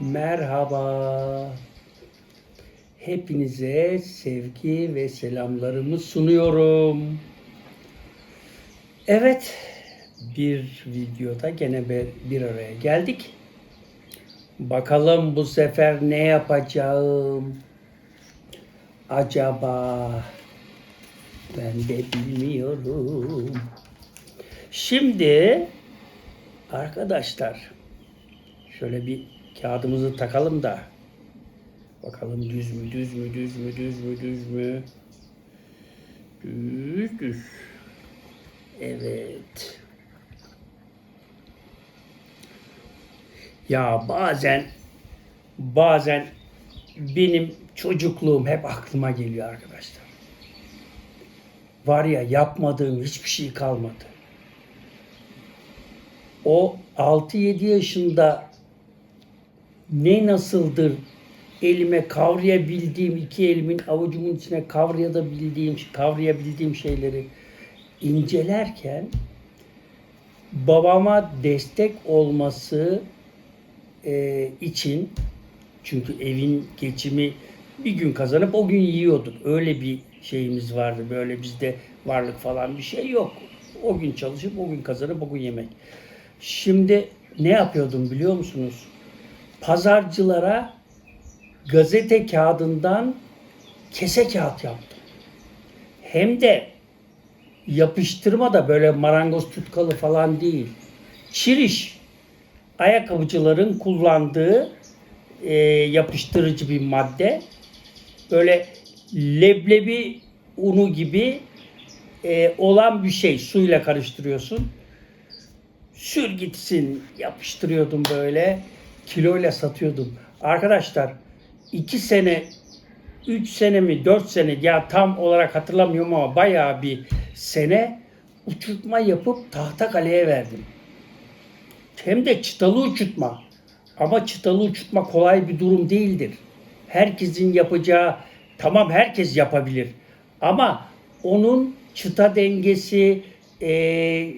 Merhaba. Hepinize sevgi ve selamlarımı sunuyorum. Evet, bir videoda gene bir, araya geldik. Bakalım bu sefer ne yapacağım? Acaba ben de bilmiyorum. Şimdi arkadaşlar şöyle bir kağıdımızı takalım da. Bakalım düz mü düz mü düz mü düz mü düz mü? Düz düz. Evet. Ya bazen bazen benim çocukluğum hep aklıma geliyor arkadaşlar. Var ya yapmadığım hiçbir şey kalmadı. O 6-7 yaşında ne nasıldır elime kavrayabildiğim iki elimin avucumun içine kavrayabiliğim kavrayabildiğim şeyleri incelerken babama destek olması e, için çünkü evin geçimi bir gün kazanıp o gün yiyorduk. Öyle bir şeyimiz vardı. Böyle bizde varlık falan bir şey yok. O gün çalışıp o gün kazanıp o gün yemek. Şimdi ne yapıyordum biliyor musunuz? Pazarcılara gazete kağıdından kese kağıt yaptım. Hem de yapıştırma da böyle marangoz tutkalı falan değil. Çiriş ayakkabıcıların kullandığı e, yapıştırıcı bir madde. Böyle leblebi unu gibi e, olan bir şey suyla karıştırıyorsun. Sür gitsin yapıştırıyordum böyle kiloyla satıyordum. Arkadaşlar 2 sene 3 sene mi 4 sene ya tam olarak hatırlamıyorum ama bayağı bir sene uçurtma yapıp tahta kaleye verdim. Hem de çıtalı uçurtma. Ama çıtalı uçurtma kolay bir durum değildir. Herkesin yapacağı tamam herkes yapabilir. Ama onun çıta dengesi, e,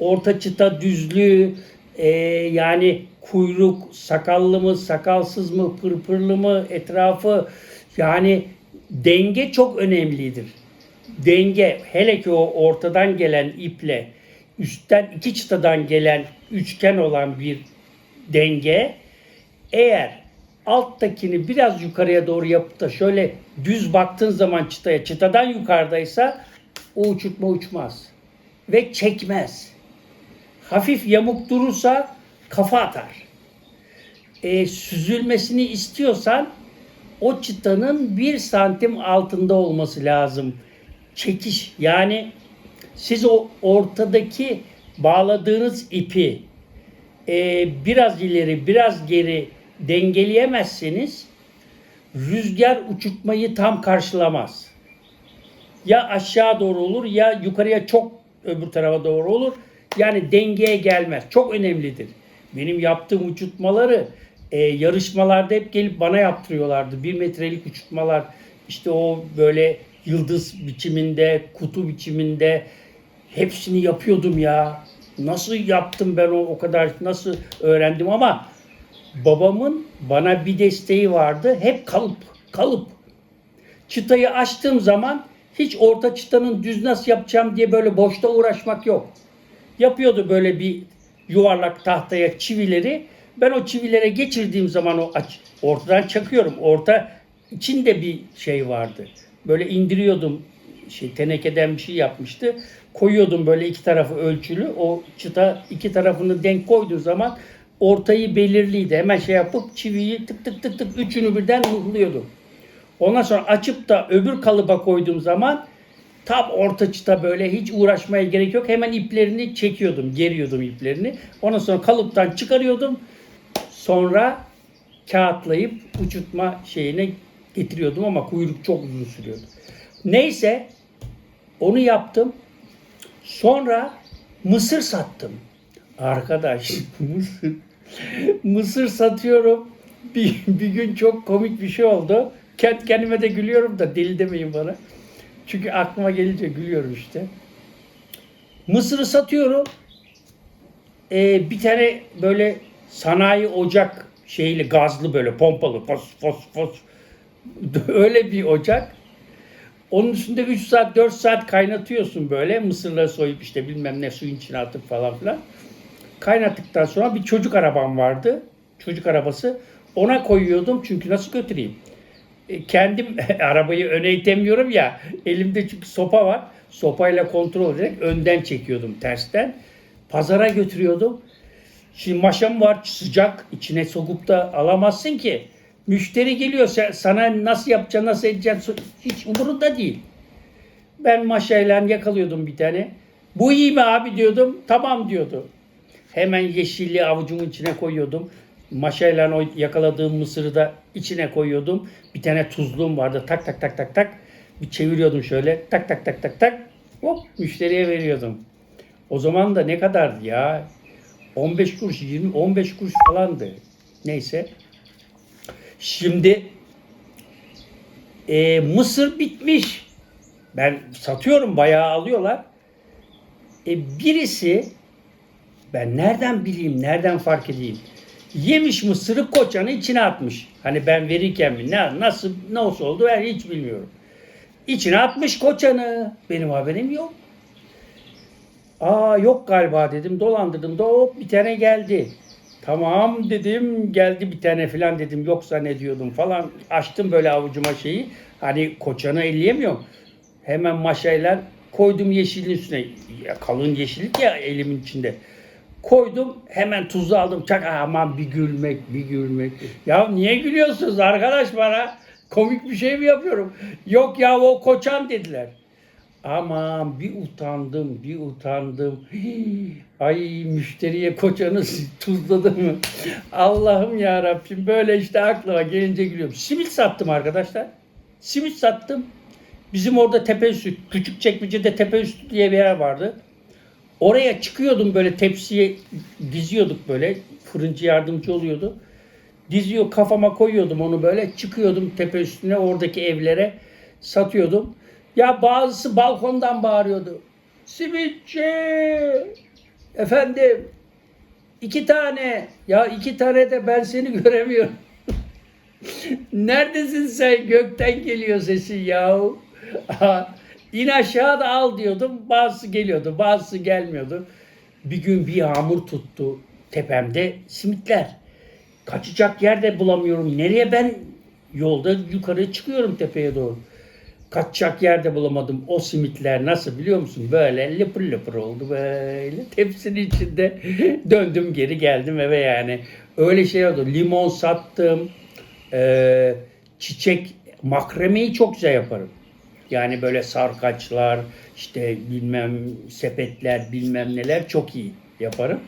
orta çıta düzlüğü, e, yani kuyruk sakallı mı sakalsız mı pırpırlı mı etrafı yani denge çok önemlidir. Denge hele ki o ortadan gelen iple üstten iki çıtadan gelen üçgen olan bir denge eğer alttakini biraz yukarıya doğru yapıp da şöyle düz baktığın zaman çıtaya çıtadan yukarıdaysa o uçurtma uçmaz ve çekmez. Hafif yamuk durursa kafa atar. E, süzülmesini istiyorsan o çıtanın bir santim altında olması lazım. Çekiş yani siz o ortadaki bağladığınız ipi e, biraz ileri biraz geri dengeleyemezseniz rüzgar uçurtmayı tam karşılamaz. Ya aşağı doğru olur ya yukarıya çok öbür tarafa doğru olur. Yani dengeye gelmez. Çok önemlidir. Benim yaptığım uçurtmaları e, yarışmalarda hep gelip bana yaptırıyorlardı. Bir metrelik uçurtmalar işte o böyle yıldız biçiminde, kutu biçiminde hepsini yapıyordum ya. Nasıl yaptım ben o, o kadar nasıl öğrendim ama babamın bana bir desteği vardı. Hep kalıp, kalıp. Çıtayı açtığım zaman hiç orta çıtanın düz nasıl yapacağım diye böyle boşta uğraşmak yok. Yapıyordu böyle bir yuvarlak tahtaya çivileri. Ben o çivilere geçirdiğim zaman o aç, ortadan çakıyorum. Orta içinde bir şey vardı. Böyle indiriyordum şey tenekeden bir şey yapmıştı. Koyuyordum böyle iki tarafı ölçülü. O çıta iki tarafını denk koyduğu zaman ortayı belirliydi. Hemen şey yapıp çiviyi tık tık tık tık üçünü birden mıhlıyordum. Ondan sonra açıp da öbür kalıba koyduğum zaman tam orta çıta böyle hiç uğraşmaya gerek yok. Hemen iplerini çekiyordum, geriyordum iplerini. Ondan sonra kalıptan çıkarıyordum. Sonra kağıtlayıp uçurtma şeyine getiriyordum ama kuyruk çok uzun sürüyordu. Neyse onu yaptım. Sonra mısır sattım. Arkadaş mısır mısır satıyorum. Bir, bir gün çok komik bir şey oldu. Kendi kendime de gülüyorum da deli demeyin bana. Çünkü aklıma gelince gülüyorum işte. Mısırı satıyorum. Ee, bir tane böyle sanayi ocak şeyli gazlı böyle pompalı fos fos fos öyle bir ocak. Onun üstünde 3 saat 4 saat kaynatıyorsun böyle mısırları soyup işte bilmem ne suyun içine atıp falan filan. Kaynattıktan sonra bir çocuk arabam vardı. Çocuk arabası. Ona koyuyordum çünkü nasıl götüreyim? E, kendim arabayı öne itemiyorum ya. Elimde çünkü sopa var. Sopayla kontrol ederek önden çekiyordum tersten. Pazara götürüyordum. Şimdi maşam var sıcak. içine sokup da alamazsın ki. Müşteri geliyor sana nasıl yapacaksın nasıl edeceksin hiç umurunda değil. Ben maşayla yakalıyordum bir tane. Bu iyi mi abi diyordum. Tamam diyordu. Hemen yeşilli avucumun içine koyuyordum. Maşayla o yakaladığım mısırı da içine koyuyordum. Bir tane tuzluğum vardı. Tak tak tak tak tak. Bir çeviriyordum şöyle. Tak tak tak tak tak. Hop müşteriye veriyordum. O zaman da ne kadardı ya? 15 kuruş, 20, 15 kuruş falandı. Neyse. Şimdi e, mısır bitmiş. Ben satıyorum bayağı alıyorlar. E, birisi ben nereden bileyim, nereden fark edeyim? Yemiş mısırı koçanı içine atmış. Hani ben verirken mi, ne, nasıl, nasıl oldu ben hiç bilmiyorum. İçine atmış koçanı. Benim haberim yok. Aa yok galiba dedim. Dolandırdım da hop bir tane geldi. Tamam dedim geldi bir tane falan dedim yoksa ne diyordum falan. Açtım böyle avucuma şeyi. Hani koçanı elleyemiyorum. Hemen maşayla koydum yeşilin üstüne. Ya, kalın yeşillik ya elimin içinde. Koydum hemen tuzu aldım. Çak aman bir gülmek bir gülmek. Ya niye gülüyorsunuz arkadaş bana? Komik bir şey mi yapıyorum? Yok ya o koçan dediler. Aman bir utandım, bir utandım. Ay müşteriye koçanı tuzladı mı? Allah'ım ya Rabbim böyle işte aklıma gelince gülüyorum. Simit sattım arkadaşlar. Simit sattım. Bizim orada tepe üstü, küçük çekmecede tepe üstü diye bir yer vardı. Oraya çıkıyordum böyle tepsiye diziyorduk böyle. Fırıncı yardımcı oluyordu. Diziyor kafama koyuyordum onu böyle. Çıkıyordum tepe üstüne oradaki evlere satıyordum. Ya bazısı balkondan bağırıyordu. Simitçi! Efendim iki tane. Ya iki tane de ben seni göremiyorum. Neredesin sen? Gökten geliyor sesin yahu. İn aşağı da al diyordum. Bazısı geliyordu, bazısı gelmiyordu. Bir gün bir yağmur tuttu tepemde simitler. Kaçacak yer de bulamıyorum. Nereye ben yolda yukarı çıkıyorum tepeye doğru. Kaçacak yer de bulamadım. O simitler nasıl biliyor musun? Böyle lıpır lıpır oldu böyle. Tepsinin içinde döndüm geri geldim eve yani. Öyle şey oldu. Limon sattım. Ee, çiçek makremeyi çok güzel yaparım. Yani böyle sarkaçlar, işte bilmem sepetler, bilmem neler çok iyi yaparım.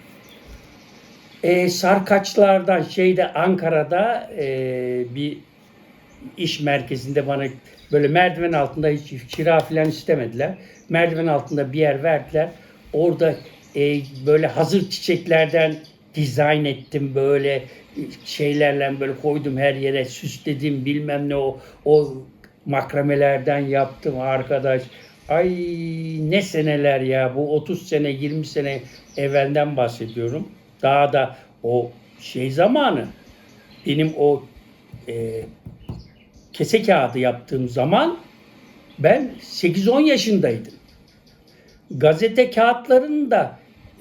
E, sarkaçlardan şeyde Ankara'da e, bir iş merkezinde bana böyle merdiven altında hiç kira falan istemediler. Merdiven altında bir yer verdiler. Orada e, böyle hazır çiçeklerden dizayn ettim böyle şeylerle böyle koydum her yere süsledim bilmem ne o o makramelerden yaptım arkadaş. Ay ne seneler ya bu 30 sene 20 sene evvelden bahsediyorum. Daha da o şey zamanı benim o e, kese kağıdı yaptığım zaman ben 8-10 yaşındaydım. Gazete kağıtlarını da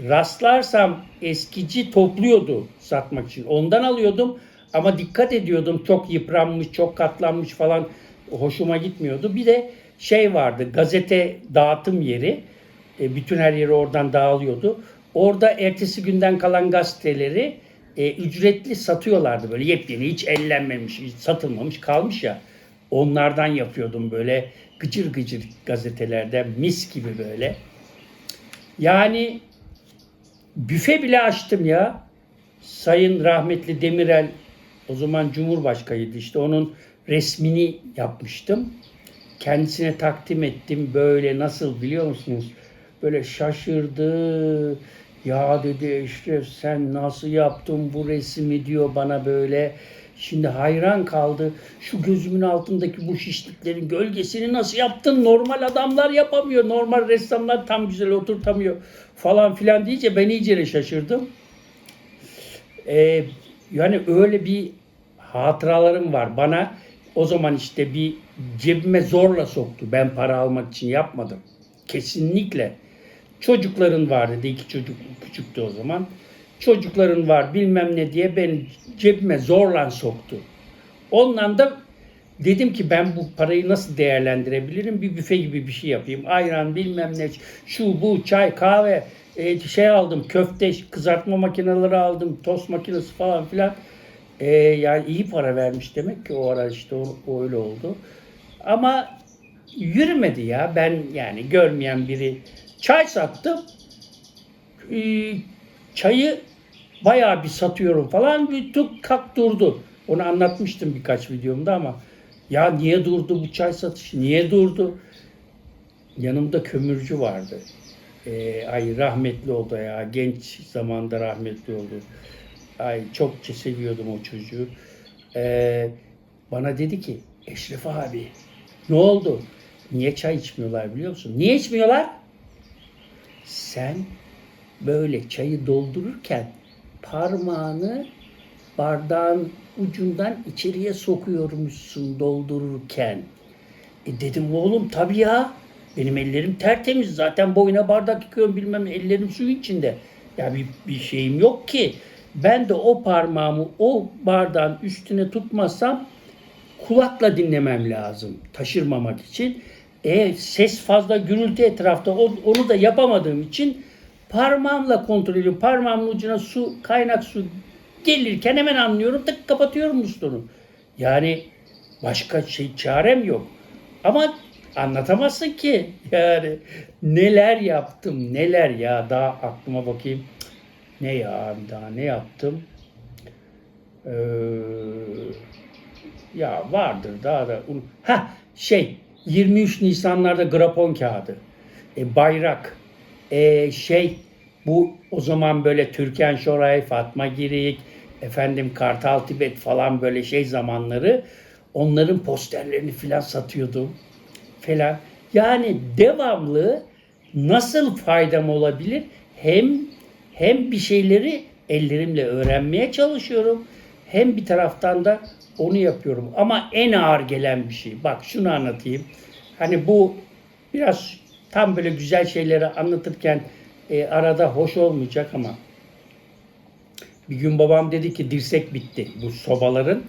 rastlarsam eskici topluyordu satmak için. Ondan alıyordum ama dikkat ediyordum çok yıpranmış, çok katlanmış falan hoşuma gitmiyordu. Bir de şey vardı gazete dağıtım yeri. E, bütün her yeri oradan dağılıyordu. Orada ertesi günden kalan gazeteleri e, ücretli satıyorlardı böyle yepyeni hiç ellenmemiş, hiç satılmamış kalmış ya. Onlardan yapıyordum böyle gıcır gıcır gazetelerden mis gibi böyle. Yani büfe bile açtım ya. Sayın rahmetli Demirel o zaman Cumhurbaşkanıydı işte onun resmini yapmıştım. Kendisine takdim ettim böyle nasıl biliyor musunuz? Böyle şaşırdı. Ya dedi işte sen nasıl yaptın bu resmi diyor bana böyle Şimdi hayran kaldı. Şu gözümün altındaki bu şişliklerin gölgesini nasıl yaptın? Normal adamlar yapamıyor. Normal ressamlar tam güzel oturtamıyor falan filan deyince ben iyice şaşırdım. Ee, yani öyle bir hatıralarım var. Bana o zaman işte bir cebime zorla soktu. Ben para almak için yapmadım. Kesinlikle. Çocukların var dedi. iki çocuk küçüktü o zaman. Çocukların var bilmem ne diye beni cebime zorla soktu. Ondan da dedim ki ben bu parayı nasıl değerlendirebilirim? Bir büfe gibi bir şey yapayım. Ayran bilmem ne şu bu çay kahve e, şey aldım köfte kızartma makineleri aldım tost makinesi falan filan. E, yani iyi para vermiş demek ki o ara işte o, o öyle oldu. Ama yürümedi ya. Ben yani görmeyen biri çay sattım. Ee, çayı bayağı bir satıyorum falan. Bir tuk kalk durdu. Onu anlatmıştım birkaç videomda ama ya niye durdu bu çay satışı? Niye durdu? Yanımda kömürcü vardı. Ee, ay rahmetli oldu ya. Genç zamanda rahmetli oldu. Ay çok seviyordum o çocuğu. Ee, bana dedi ki Eşref abi ne oldu? Niye çay içmiyorlar biliyor musun? Niye içmiyorlar? Sen böyle çayı doldururken parmağını bardağın ucundan içeriye sokuyormuşsun doldururken. E dedim oğlum tabii ya. Benim ellerim tertemiz. Zaten boyuna bardak yıkıyorum bilmem ellerim su içinde. Ya bir, bir şeyim yok ki. Ben de o parmağımı o bardağın üstüne tutmazsam kulakla dinlemem lazım taşırmamak için. E ses fazla gürültü etrafta onu da yapamadığım için parmağımla kontrol ediyorum. Parmağımın ucuna su, kaynak su gelirken hemen anlıyorum tık kapatıyorum musluğunu. Yani başka şey çarem yok. Ama anlatamazsın ki. Yani neler yaptım neler ya daha aklıma bakayım. Ne ya abi daha ne yaptım? Ee, ya vardır daha da. Ha şey 23 Nisanlarda grafon kağıdı. E, bayrak. E, şey bu o zaman böyle Türkan Şoray, Fatma Girik, efendim Kartal Tibet falan böyle şey zamanları onların posterlerini filan satıyordum falan. Yani devamlı nasıl faydam olabilir? Hem hem bir şeyleri ellerimle öğrenmeye çalışıyorum. Hem bir taraftan da onu yapıyorum. Ama en ağır gelen bir şey. Bak şunu anlatayım. Hani bu biraz tam böyle güzel şeyleri anlatırken e, arada hoş olmayacak ama bir gün babam dedi ki dirsek bitti. Bu sobaların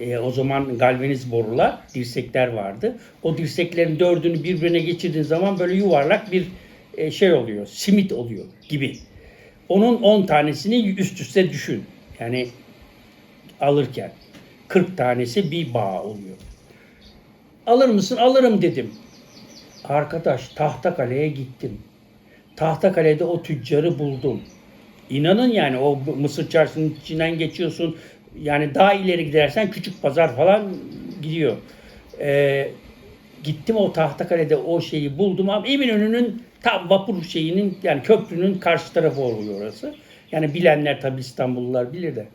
e, o zaman galvaniz borular, dirsekler vardı. O dirseklerin dördünü birbirine geçirdiğin zaman böyle yuvarlak bir e, şey oluyor. Simit oluyor gibi. Onun 10 tanesini üst üste düşün. Yani alırken 40 tanesi bir bağ oluyor. Alır mısın? Alırım dedim. Arkadaş Tahtakale'ye gittim. Tahtakale'de o tüccarı buldum. İnanın yani o Mısır çarşısının içinden geçiyorsun. Yani daha ileri gidersen küçük pazar falan gidiyor. Ee, gittim o Tahtakale'de o şeyi buldum ama Eminönü'nün tam vapur şeyinin yani köprünün karşı tarafı oluyor orası. Yani bilenler tabii İstanbullular bilir de.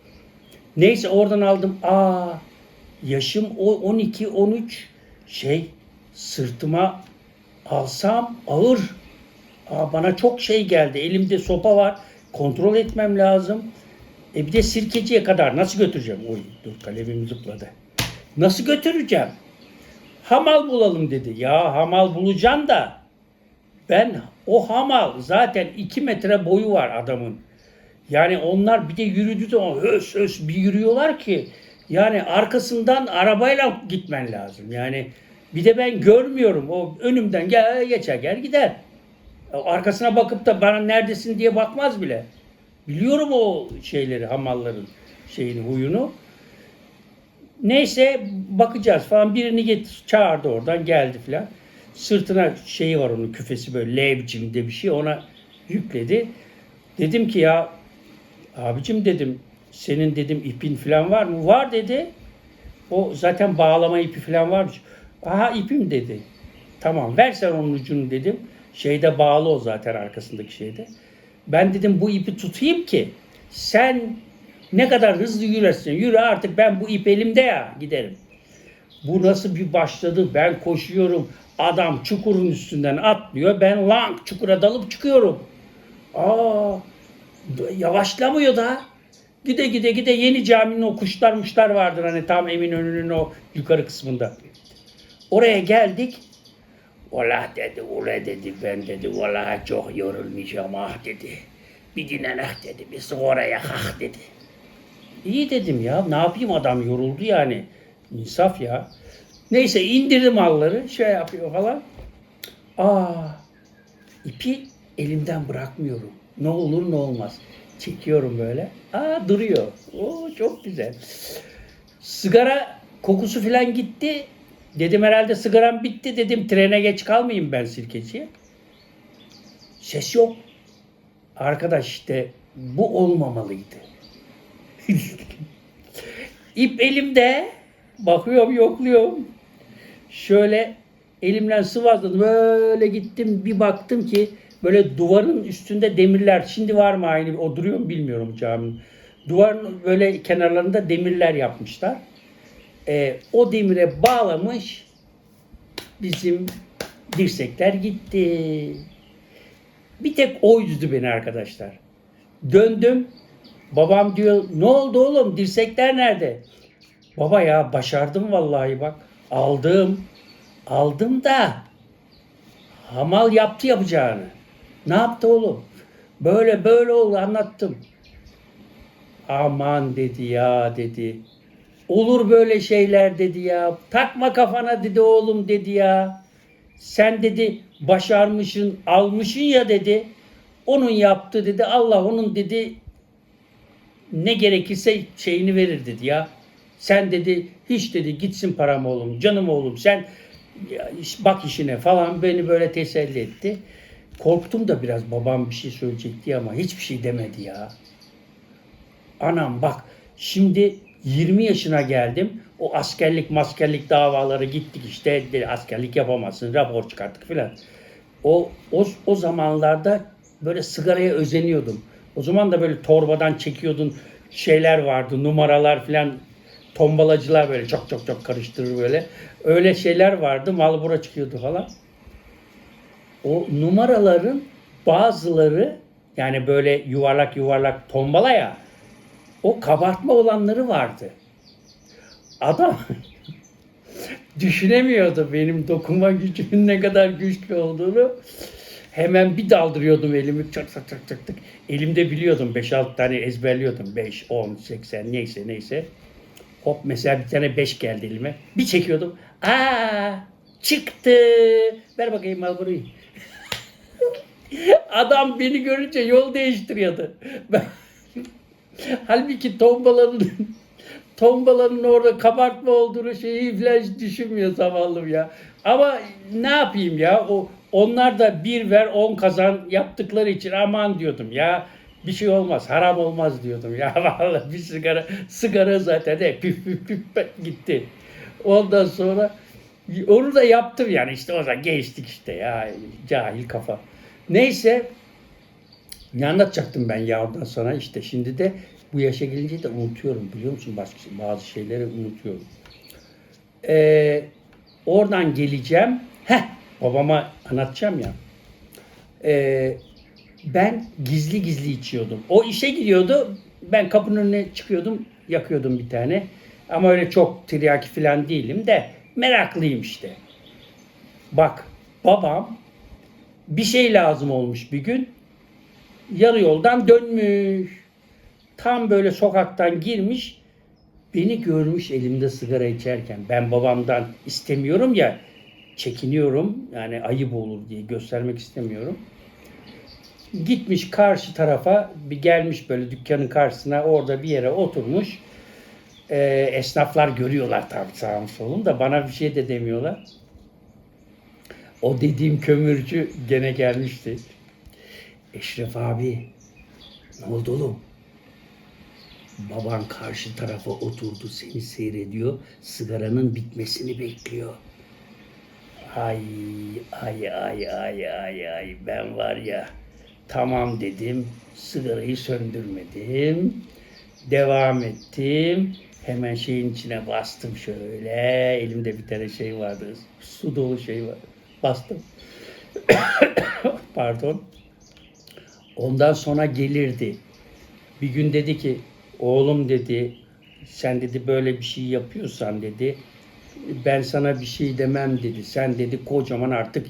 Neyse oradan aldım. Aa yaşım o 12 13 şey sırtıma alsam ağır. Aa, bana çok şey geldi. Elimde sopa var. Kontrol etmem lazım. E bir de sirkeciye kadar nasıl götüreceğim? Oy dur kalemim zıpladı. Nasıl götüreceğim? Hamal bulalım dedi. Ya hamal bulacaksın da ben o hamal zaten 2 metre boyu var adamın. Yani onlar bir de yürüdü de hös hös bir yürüyorlar ki yani arkasından arabayla gitmen lazım. Yani bir de ben görmüyorum. O önümden gel geçer gel gider. Arkasına bakıp da bana neredesin diye bakmaz bile. Biliyorum o şeyleri, hamalların şeyini, huyunu. Neyse bakacağız falan. Birini get çağırdı oradan geldi falan. Sırtına şeyi var onun küfesi böyle L biçiminde bir şey ona yükledi. Dedim ki ya abicim dedim senin dedim ipin falan var mı? Var dedi. O zaten bağlama ipi falan varmış. Aha ipim dedi. Tamam versen onun ucunu dedim. Şeyde bağlı o zaten arkasındaki şeyde. Ben dedim bu ipi tutayım ki sen Ne kadar hızlı yürersin yürü artık ben bu ip elimde ya giderim. Bu nasıl bir başladı ben koşuyorum adam çukurun üstünden atlıyor ben lang çukura dalıp çıkıyorum. Aa yavaşlamıyor da. Gide gide gide yeni caminin o kuşlar muşlar vardır hani tam Eminönü'nün o yukarı kısmında. Oraya geldik. Valla dedi, ula dedi, ben dedi, valla çok yorulmuşum ah dedi. Bir dinlenek dedi, bir sigara yakak dedi. İyi dedim ya, ne yapayım adam yoruldu yani. İnsaf ya. Neyse indirdim malları, şey yapıyor falan. Aa, ipi elimden bırakmıyorum. Ne olur ne olmaz. Çekiyorum böyle. Aa duruyor. Oo çok güzel. Sigara kokusu falan gitti. Dedim herhalde sigaram bitti. Dedim trene geç kalmayayım ben sirkeciye. Ses yok. Arkadaş işte bu olmamalıydı. İp elimde. Bakıyorum yokluyorum. Şöyle elimden sıvazladım. Böyle gittim bir baktım ki böyle duvarın üstünde demirler. Şimdi var mı aynı o duruyor mu bilmiyorum caminin. Duvarın böyle kenarlarında demirler yapmışlar. Ee, o demire bağlamış bizim dirsekler gitti. Bir tek o üzdü beni arkadaşlar. Döndüm. Babam diyor ne oldu oğlum dirsekler nerede? Baba ya başardım vallahi bak. Aldım. Aldım da hamal yaptı yapacağını. Ne yaptı oğlum? Böyle böyle oldu anlattım. Aman dedi ya dedi. Olur böyle şeyler dedi ya. Takma kafana dedi oğlum dedi ya. Sen dedi başarmışın almışın ya dedi. Onun yaptı dedi. Allah onun dedi ne gerekirse şeyini verir dedi ya. Sen dedi hiç dedi gitsin param oğlum canım oğlum sen bak işine falan beni böyle teselli etti. Korktum da biraz babam bir şey söyleyecek diye ama hiçbir şey demedi ya. Anam bak şimdi 20 yaşına geldim. O askerlik maskerlik davaları gittik işte askerlik yapamazsın rapor çıkarttık filan. O, o, o zamanlarda böyle sigaraya özeniyordum. O zaman da böyle torbadan çekiyordun şeyler vardı numaralar filan tombalacılar böyle çok çok çok karıştırır böyle. Öyle şeyler vardı Malbora çıkıyordu falan. O numaraların bazıları yani böyle yuvarlak yuvarlak tombala ya o kabartma olanları vardı. Adam düşünemiyordu benim dokunma gücümün ne kadar güçlü olduğunu. Hemen bir daldırıyordum elimi çak çak çak çak. Elimde biliyordum 5-6 tane ezberliyordum. 5, 10, 80 neyse neyse. Hop mesela bir tane 5 geldi elime. Bir çekiyordum. Aa çıktı. Ver bakayım Marlboro'yu. Adam beni görünce yol değiştiriyordu. Ben... Halbuki tombalanın tombalanın orada kabartma olduğunu şeyi falan düşünmüyor zavallım ya. Ama ne yapayım ya? O onlar da bir ver on kazan yaptıkları için aman diyordum ya. Bir şey olmaz, haram olmaz diyordum ya. Vallahi bir sigara, sigara zaten de püf püf püf gitti. Ondan sonra onu da yaptım yani işte o zaman geçtik işte ya cahil kafa. Neyse ne anlatacaktım ben ya ondan sonra işte şimdi de bu yaşa gelince de unutuyorum biliyor musun başka bazı şeyleri unutuyorum. Ee, oradan geleceğim. Heh babama anlatacağım ya. Ee, ben gizli gizli içiyordum. O işe gidiyordu. Ben kapının önüne çıkıyordum. Yakıyordum bir tane. Ama öyle çok tiryaki falan değilim de meraklıyım işte. Bak babam bir şey lazım olmuş bir gün. Yarı yoldan dönmüş. Tam böyle sokaktan girmiş. Beni görmüş elimde sigara içerken. Ben babamdan istemiyorum ya. Çekiniyorum. Yani ayıp olur diye göstermek istemiyorum. Gitmiş karşı tarafa bir gelmiş böyle dükkanın karşısına orada bir yere oturmuş. Ee, esnaflar görüyorlar tabii sağım solum da bana bir şey de demiyorlar. O dediğim kömürcü gene gelmişti. Eşref abi ne oldu oğlum? Baban karşı tarafa oturdu seni seyrediyor. Sigaranın bitmesini bekliyor. Ay ay ay ay ay ay ben var ya tamam dedim sigarayı söndürmedim. Devam ettim. Hemen şeyin içine bastım şöyle. Elimde bir tane şey vardı. Su dolu şey var. Bastım. Pardon. Ondan sonra gelirdi. Bir gün dedi ki oğlum dedi sen dedi böyle bir şey yapıyorsan dedi ben sana bir şey demem dedi. Sen dedi kocaman artık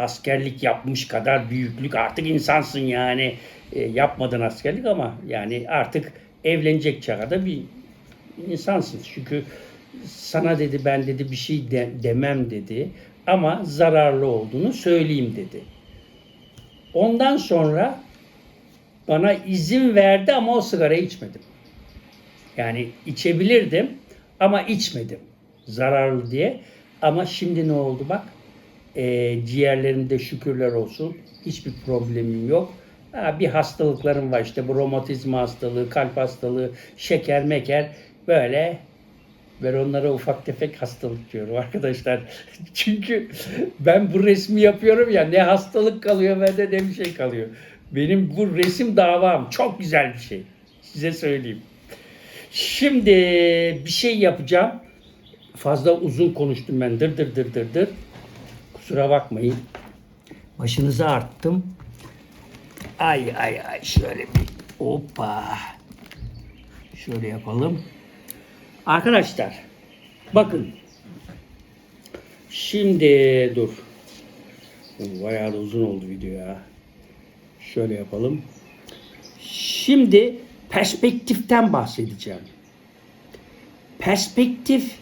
askerlik yapmış kadar büyüklük artık insansın yani. E, yapmadın askerlik ama yani artık evlenecek çağda bir insansın. Çünkü sana dedi ben dedi bir şey de- demem dedi ama zararlı olduğunu söyleyeyim dedi. Ondan sonra bana izin verdi ama o sigarayı içmedim. Yani içebilirdim ama içmedim. Zararlı diye. Ama şimdi ne oldu bak. Ee, ciğerlerimde şükürler olsun. Hiçbir problemim yok. Ha, bir hastalıklarım var işte bu romatizma hastalığı, kalp hastalığı, şeker meker böyle ben onlara ufak tefek hastalık diyorum arkadaşlar. Çünkü ben bu resmi yapıyorum ya ne hastalık kalıyor bende ne bir şey kalıyor. Benim bu resim davam çok güzel bir şey. Size söyleyeyim. Şimdi bir şey yapacağım. Fazla uzun konuştum ben. Dır dır dır dır dır. Kusura bakmayın. Başınızı arttım. Ay ay ay şöyle bir hoppa. Şöyle yapalım. Arkadaşlar bakın. Şimdi dur. Bayağı da uzun oldu video ya. Şöyle yapalım. Şimdi perspektiften bahsedeceğim. Perspektif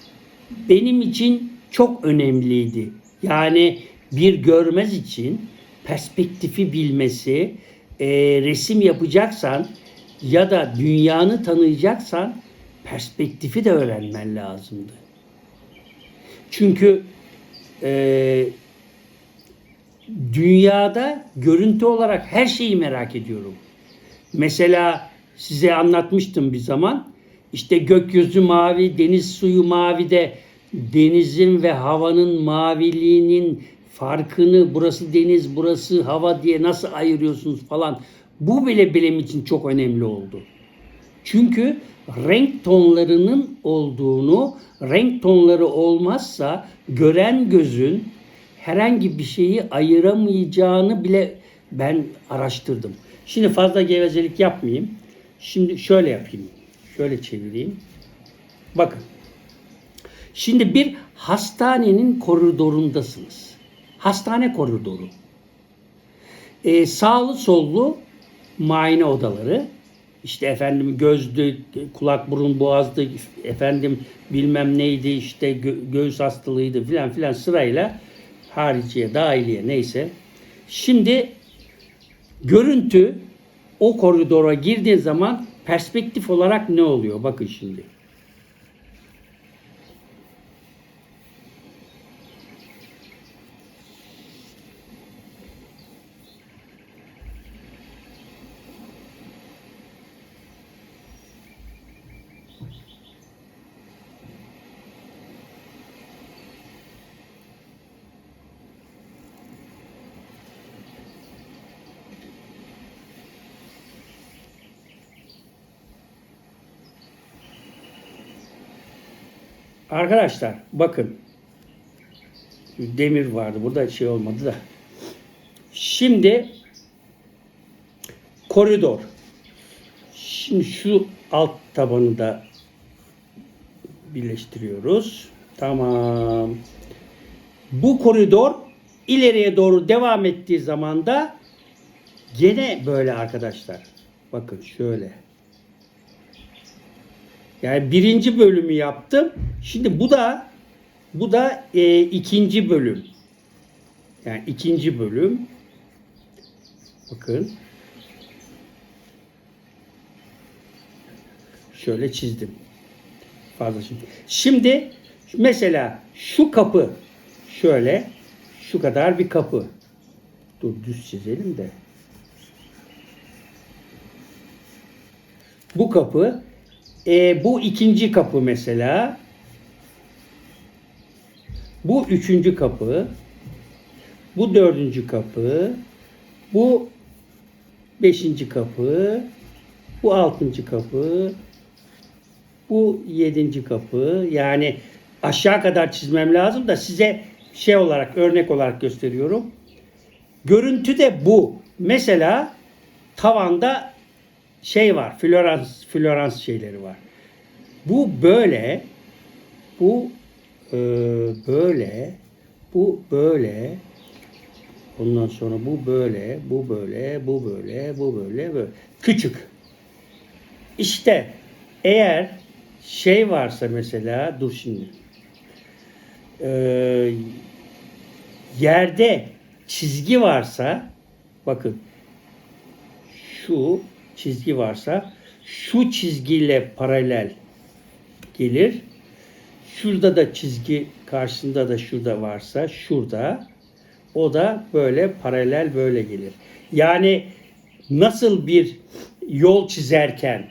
benim için çok önemliydi. Yani bir görmez için perspektifi bilmesi, e, resim yapacaksan ya da dünyanı tanıyacaksan perspektifi de öğrenmen lazımdı. Çünkü e, dünyada görüntü olarak her şeyi merak ediyorum. Mesela size anlatmıştım bir zaman. İşte gökyüzü mavi, deniz suyu mavi de denizin ve havanın maviliğinin farkını burası deniz, burası hava diye nasıl ayırıyorsunuz falan. Bu bile benim için çok önemli oldu. Çünkü renk tonlarının olduğunu, renk tonları olmazsa gören gözün herhangi bir şeyi ayıramayacağını bile ben araştırdım. Şimdi fazla gevezelik yapmayayım. Şimdi şöyle yapayım. Şöyle çevireyim. Bakın. Şimdi bir hastanenin koridorundasınız. Hastane koridoru. Ee, sağlı sollu muayene odaları. İşte efendim gözdü, kulak burun boğazdı, efendim bilmem neydi işte gö- göğüs hastalığıydı filan filan sırayla hariciye, dahiliye neyse. Şimdi görüntü o koridora girdiğin zaman perspektif olarak ne oluyor? Bakın şimdi. Arkadaşlar bakın. Demir vardı. Burada şey olmadı da. Şimdi koridor. Şimdi şu alt tabanı da birleştiriyoruz. Tamam. Bu koridor ileriye doğru devam ettiği zaman da gene böyle arkadaşlar. Bakın şöyle. Yani birinci bölümü yaptım. Şimdi bu da bu da e, ikinci bölüm. Yani ikinci bölüm. Bakın. Şöyle çizdim. Fazla şimdi. Şimdi mesela şu kapı şöyle şu kadar bir kapı. Dur düz çizelim de. Bu kapı e, bu ikinci kapı mesela. Bu üçüncü kapı. Bu dördüncü kapı. Bu beşinci kapı. Bu altıncı kapı. Bu yedinci kapı. Yani aşağı kadar çizmem lazım da size şey olarak örnek olarak gösteriyorum. Görüntü de bu. Mesela tavanda şey var. Florans, Florans şeyleri var. Bu böyle. Bu e, böyle. Bu böyle. Ondan sonra bu böyle, bu böyle, bu böyle, bu böyle, böyle. Küçük. İşte eğer şey varsa mesela, dur şimdi. Ee, yerde çizgi varsa, bakın şu çizgi varsa, şu çizgiyle paralel gelir. Şurada da çizgi karşısında da şurada varsa, şurada o da böyle paralel böyle gelir. Yani nasıl bir yol çizerken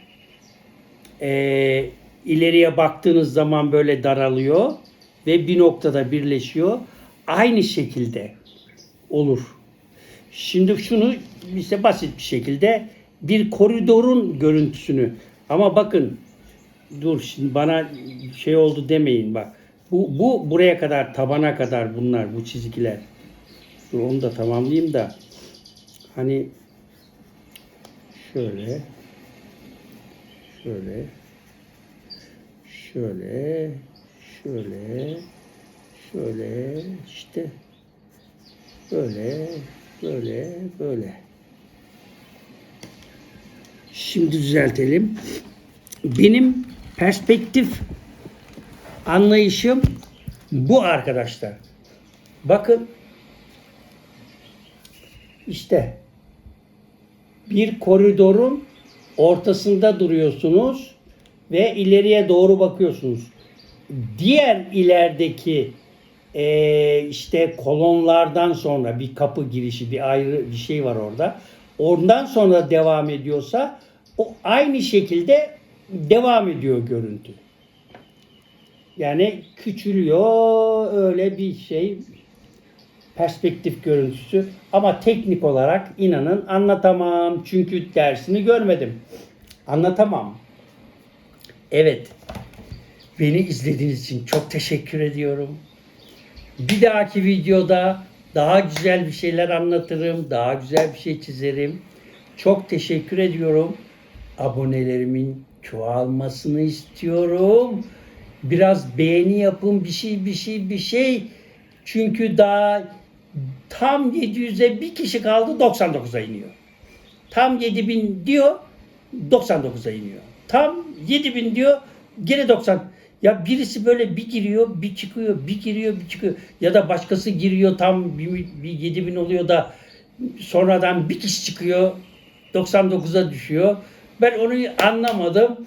e, ileriye baktığınız zaman böyle daralıyor ve bir noktada birleşiyor. Aynı şekilde olur. Şimdi şunu işte basit bir şekilde bir koridorun görüntüsünü ama bakın dur şimdi bana şey oldu demeyin bak. Bu, bu buraya kadar tabana kadar bunlar bu çizgiler. Dur onu da tamamlayayım da hani şöyle şöyle şöyle şöyle şöyle işte böyle böyle böyle şimdi düzeltelim benim perspektif anlayışım bu arkadaşlar bakın işte bir koridorun ortasında duruyorsunuz ve ileriye doğru bakıyorsunuz. Diğer ilerideki eee, işte kolonlardan sonra bir kapı girişi bir ayrı bir şey var orada. Ondan sonra devam ediyorsa o aynı şekilde devam ediyor görüntü. Yani küçülüyor öyle bir şey perspektif görüntüsü ama teknik olarak inanın anlatamam çünkü dersini görmedim. Anlatamam. Evet. Beni izlediğiniz için çok teşekkür ediyorum. Bir dahaki videoda daha güzel bir şeyler anlatırım, daha güzel bir şey çizerim. Çok teşekkür ediyorum. Abonelerimin çoğalmasını istiyorum. Biraz beğeni yapın, bir şey, bir şey, bir şey. Çünkü daha tam 700'e bir kişi kaldı 99'a iniyor. Tam 7000 diyor 99'a iniyor. Tam 7000 diyor gene 90. Ya birisi böyle bir giriyor bir çıkıyor bir giriyor bir çıkıyor. Ya da başkası giriyor tam bir, bir 7000 oluyor da sonradan bir kişi çıkıyor 99'a düşüyor. Ben onu anlamadım.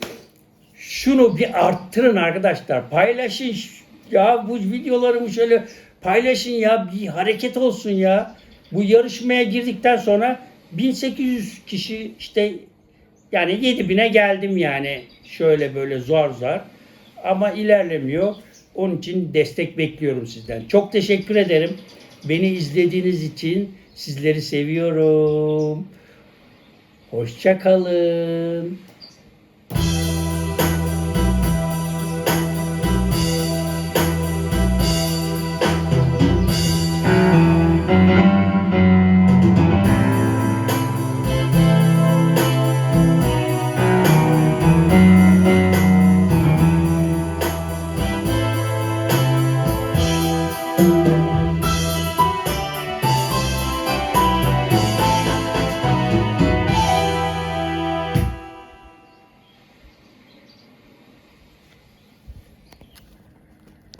Şunu bir arttırın arkadaşlar. Paylaşın. Ya bu videolarımı şöyle paylaşın ya. Bir hareket olsun ya. Bu yarışmaya girdikten sonra 1800 kişi işte yani 7000'e geldim yani. Şöyle böyle zor zor. Ama ilerlemiyor. Onun için destek bekliyorum sizden. Çok teşekkür ederim. Beni izlediğiniz için sizleri seviyorum. Hoşça kalın.